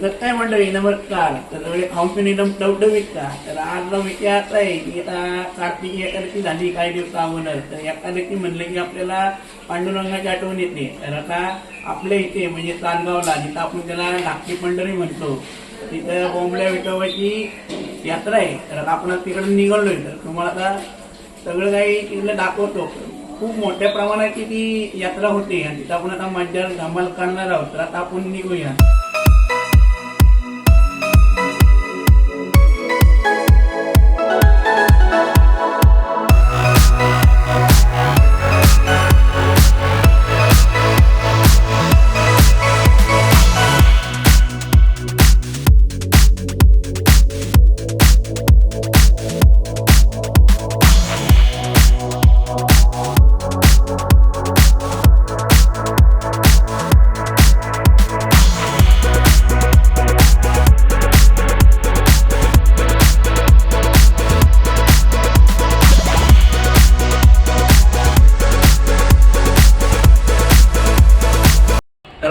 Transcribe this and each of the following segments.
तर काय मंडळी नमस्कार तर सगळे खाऊन का तर आज विचार आहे की आता कार्तिकी एकादशी झाली काही दिवस अगोदर तर एकादशी म्हणलं की आपल्याला पांडुरंगाची आठवण येते तर आता आपल्या इथे म्हणजे चांदगावला जिथं आपण त्याला नागठी पंढरी म्हणतो तिथं बोंबल्या विठोबाची यात्रा आहे तर आता आपण तिकडे निघालोय तर तुम्हाला आता सगळं काही तिकडे दाखवतो खूप मोठ्या प्रमाणाची ती यात्रा होते आणि तिथं आपण आता मज्जा धमाल करणार आहोत तर आता आपण निघूया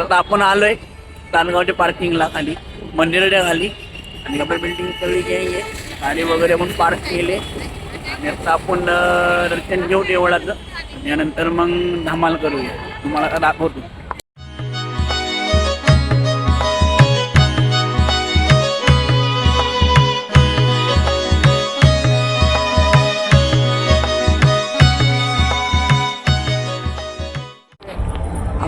आता आपण आलोय तानगावच्या पार्किंगला खाली मंदिराच्या खाली. आणि आपल्या बिल्डिंग सगळी काही आहे. गाडी वगैरे आपण पार्क केले. आणि आता आपण दर्शन घेऊ देवळाचं. आणि यानंतर मग धमाल करूया. तुम्हाला आता दाखवतो.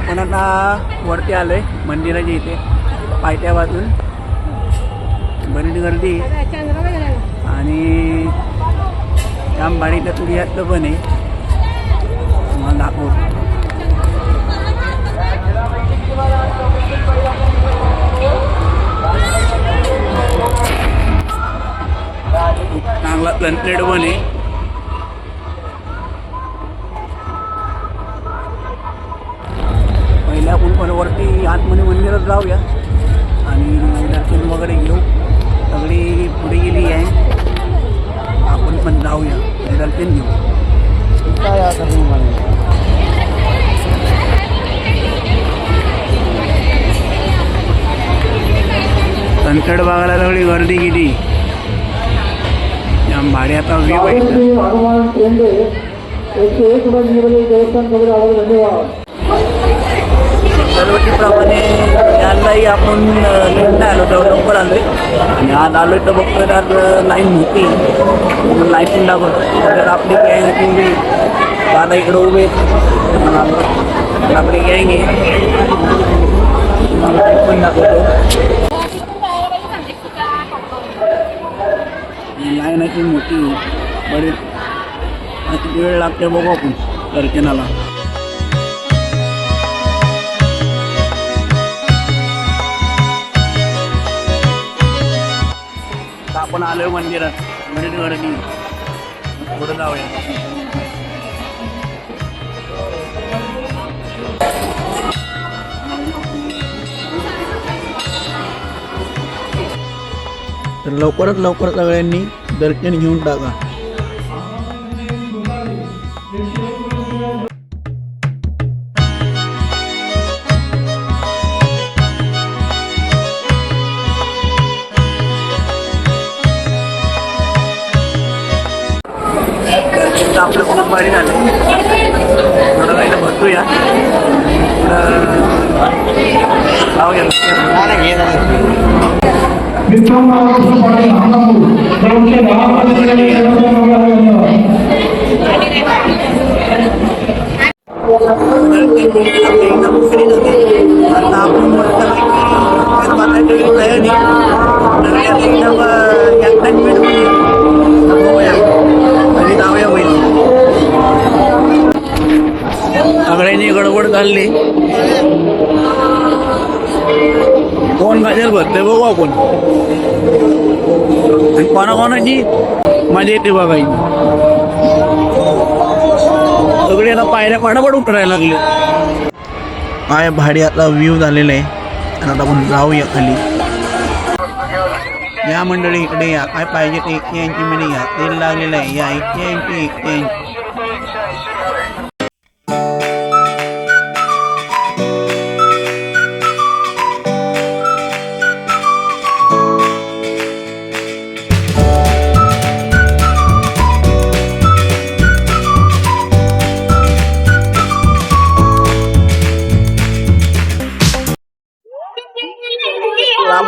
आपण आता वरती आलोय? मंदिराच्या इथे. पायथ्या बाजून बरीच गर्दी. आणि जामबाडी तर तुझी जास्त पण आहे. तुम्हाला दाखवतो चांगला सनसेट पण आहे. आतमध्ये मंदिरात जाऊया. आणि दर्शन वगैरे घेऊ. सगळी पुढे गेली आहे. आपण पण जाऊया. दर्शन घेऊ. काय आता बघायला सगळी गर्दी किती जाम भारी आता व्यू आहे दरवर्षीप्रमाणे यालाही आपण लेट आलो तेवढं लवकर आलोय आणि आज आलो तर बघतो तर आज लाईन होती लाईन दाखवतो तर आपली गँग होती दादा इकडं उभे आहेत. आपली गँग आहे. पण दाखवतो. लाईन अशी मोठी बरेच किती वेळ लागते बघू आपण दर्शनाला. आपण आलोय मंदिरात. मंदिर गर्दी पुढे जाऊया. तर लवकरात लवकर सगळ्यांनी दर्शन घेऊन टाका. दर्शनचं आपलं खूप भारी झालं थोडं काही बसूया जाऊया विक्रम चालली. कोण गाजर भरते बघू आपण. आणि कोणाकोणाची मजा येते बघायची. सगळे आता पायऱ्या पाडापड उतरायला लागले. काय भाडी आता व्ह्यू झालेला आहे. आणि आता आपण जाऊया खाली. या मंडळी इकडे या. काय पाहिजे ते एकशे ऐंशी मध्ये या. तेल लागलेलं आहे. या एकशे ऐंशी एकशे ऐंशी.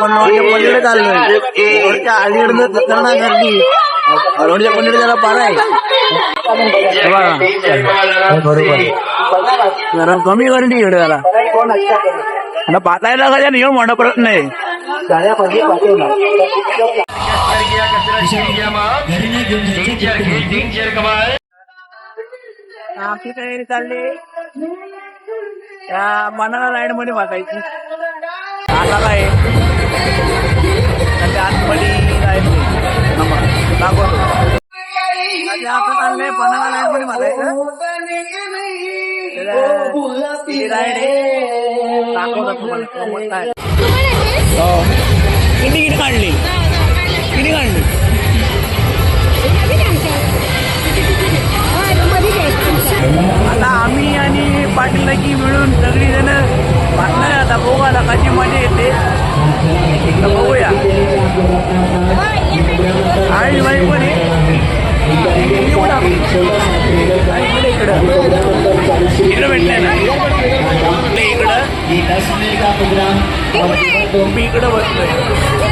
रोडच्या पलीकडे चाललोय रोडच्या अलीकडे खतरनाक गर्दी रोडच्या पलीकडे जरा पारा आहे. बघा. बरोबर. जरा कमी गर्दी इकडे जरा आता पातायला कशा नियम म्हणा पडत नाही. तयारी चालली. बनाना लाईन मध्ये वाचायची आला आहे. त्याच्या आतमध्ये जायचं नंबर दाखवतो राईड तुम्हाला. किती किती काढली तर बघूया आणि बाई पण आहे. येऊ ना आपण. आणि इकडे इकडं इकडं भेटलंय ना इकडे इकडं मी इकडं बसलोय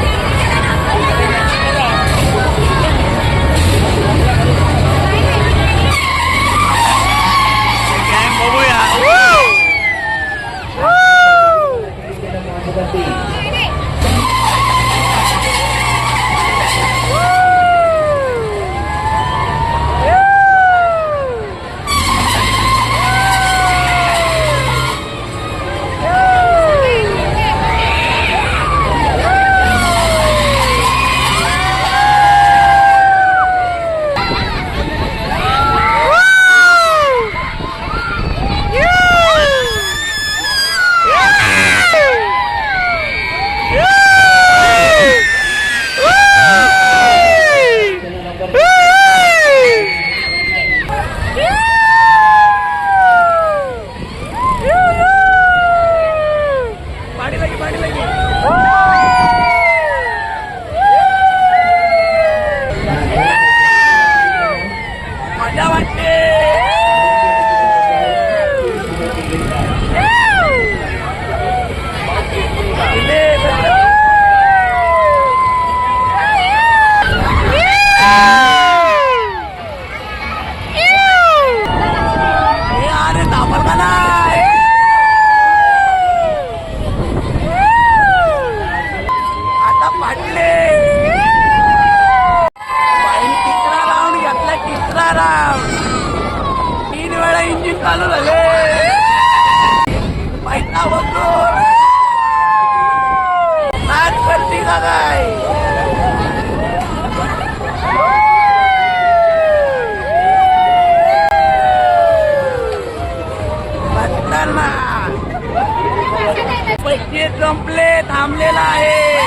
संपले थांबलेला आहे.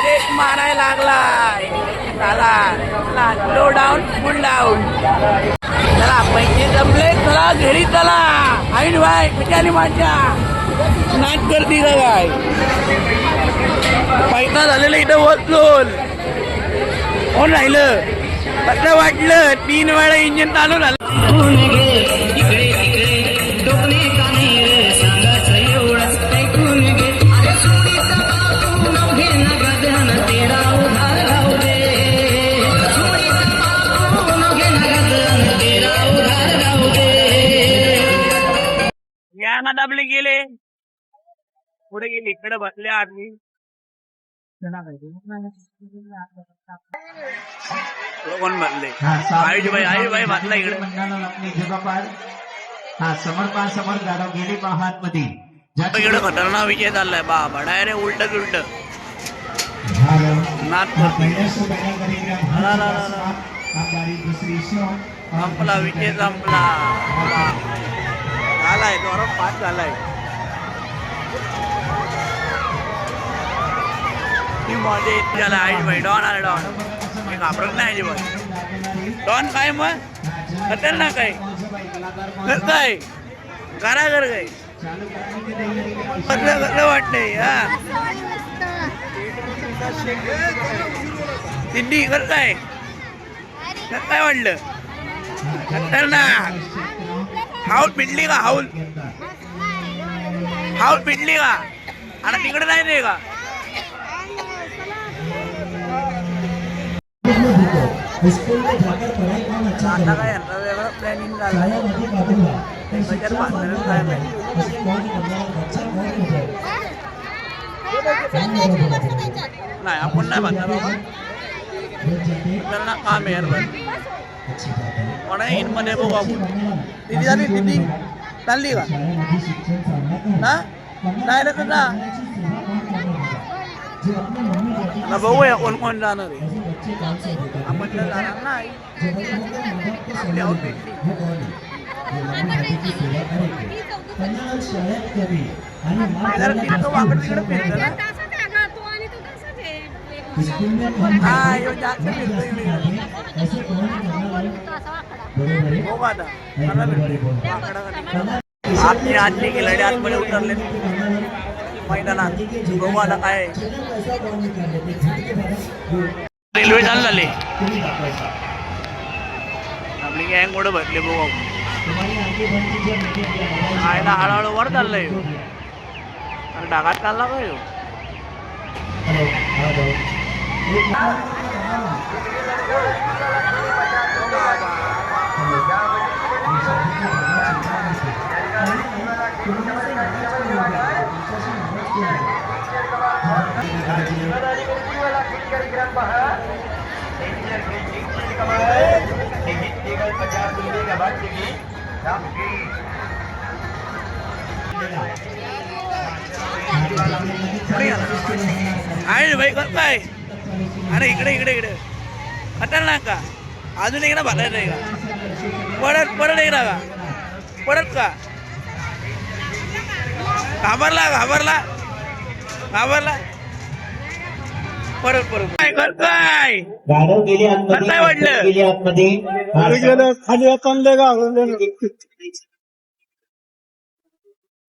ब्रेक मारायला लागलाय. चला चला स्लो डाऊन फुल डाऊन चला पैसे संपले चला घरी चला. आईन भाई पिचाली माझ्या. नाट गर्दी काय पैसा झालेला इथं वचलोल कोण राहिलं? कसं वाटलं? तीन वेळा इंजिन चालू झालं. दाबले गेले. पुढे गेले. इकडे बसले आम्ही कोण बसले आयुष भाई आयुष भाई बसला इकडे हा समर्पण समर्थ जाधव गेली हात मध्ये इकडे खतरनाक विषय चाललाय बाबा डायरेक्ट उलट उलट संपला विषय संपला झालाय जोरात पास झालाय ती मजा येत आई भाई डॉन आला डॉन मी घाबरत नाही अजिबात डॉन काय मग खतरनाक आहे कसं आहे करा कर काय कसलं कसलं वाटतंय हा सिद्धी कसं काय कसं काय वाटलं खतरनाक हाऊल पिटली का हाऊल हाऊल पिटली का आता तिकडे नाही रे का स्कूल में जाकर पढ़ाई कौन अच्छा आता करेगा काय यांचा वेगळं प्लॅनिंग झालं छाया नदी बाजूला तर त्याच्यात शिक्षण भांडणं चांगलं काय आहे. माहिती. असे कोण करणार अच्छा कोण करणार? काय नाही बोलत आहे. नाही आपण नाही म्हणणार बाबा हे जाते, त्यांना काम आहे यार अच्छी बात आहे. पण इनमध्ये बघू आपण बघा, दिदी झाली दिदी चालली का छाया नदी शिक्षण चांगलं आहे. ना नाही रे कोण बघूया कोण कोण जाणार आहे? आपण तर जाणार नाही. ना हा है? जास्त फिरतो आता. आतली आतली आतमध्ये उतरले मैदानात बघू आता काय आहे. पैसा कौन निकाले ते झटके बाबा रेल्वे चालू झाली तुम्ही दाखवायचा आपली गँग कुठं भेटली बघू आपण. तुम्हाला आगे बनती जर मीटिंग घ्या काय ना हळूहळू वर चाललंय आणि डागात चालला काय ह्यो? हॅलो हॅलो एक मिनिट. पुढे या ना. आहे भाई कर काय. अरे इकडे इकडे इकडे. खतरनाक का? अजून एक ना भागायचं नाही का? परत परत ना का? परत का? घाबरला घाबरला. घाबरला परत परत. काय करताय? गाढव गेली आतमध्ये कसं काय वाटलं? गेली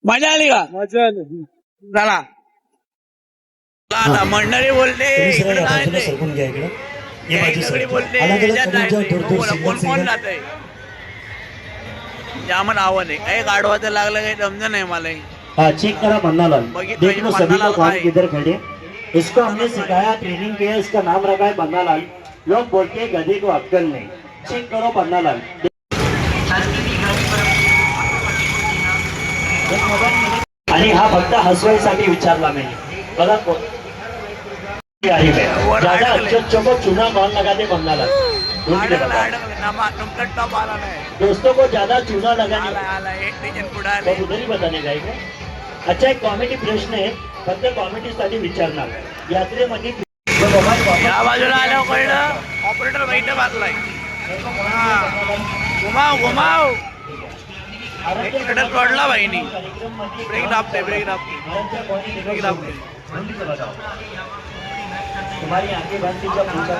मजा आली का? मजा आली. झाला मंडळी बोलते इकडे जायचंय. सरकून घ्या इकडे. या इकडे बोलते याच्यात जायचंय. बोला, कोण कोण जातंय? जामन आव्हान आहे. काही गाडवाचं लागलं काही समजत नाही मला. हाँ चेक करा बन्नालाल बगीचा देख लो ये सभी बन्नालाल लोग कौन भाई। किधर खड़े इसको हमने सिखाया ट्रेनिंग किया इसका नाम रखा है बन्नालाल लोग बोलते हैं गधे को अक्कल नहीं। चेक करो बन्नालाल आणि हा फक्त हसवायसाठी विचारला मी बघा को- गाड़ी में। वर ज्यादा अडकले. अच्छों को चूना कौन लगाते बन्नालाल रुक के अडकलं बताओ। अडकलं नमा तुमचा टॉप आला नाही दोस्तों को ज्यादा चूना लगाने आला आला एक टीचर पुढे तो आले उधर ही बताने जाएगा अच्छा एक कॉमेडी प्रश्न आहे. फक्त कॉमेडीसाठी विचारणार. यात्रेमध्ये या बाजूला आल्यावर कळलं? ऑपरेटर बैठ बाजलाय घुमाव घुमाव सोडला बहिणी. ब्रेक दाबते ब्रेक दाबते ब्रेक दाबते तुम्हारी बंद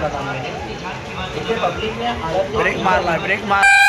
बताना है इसे पब्लिक ब्रेक मारला ब्रेक मार.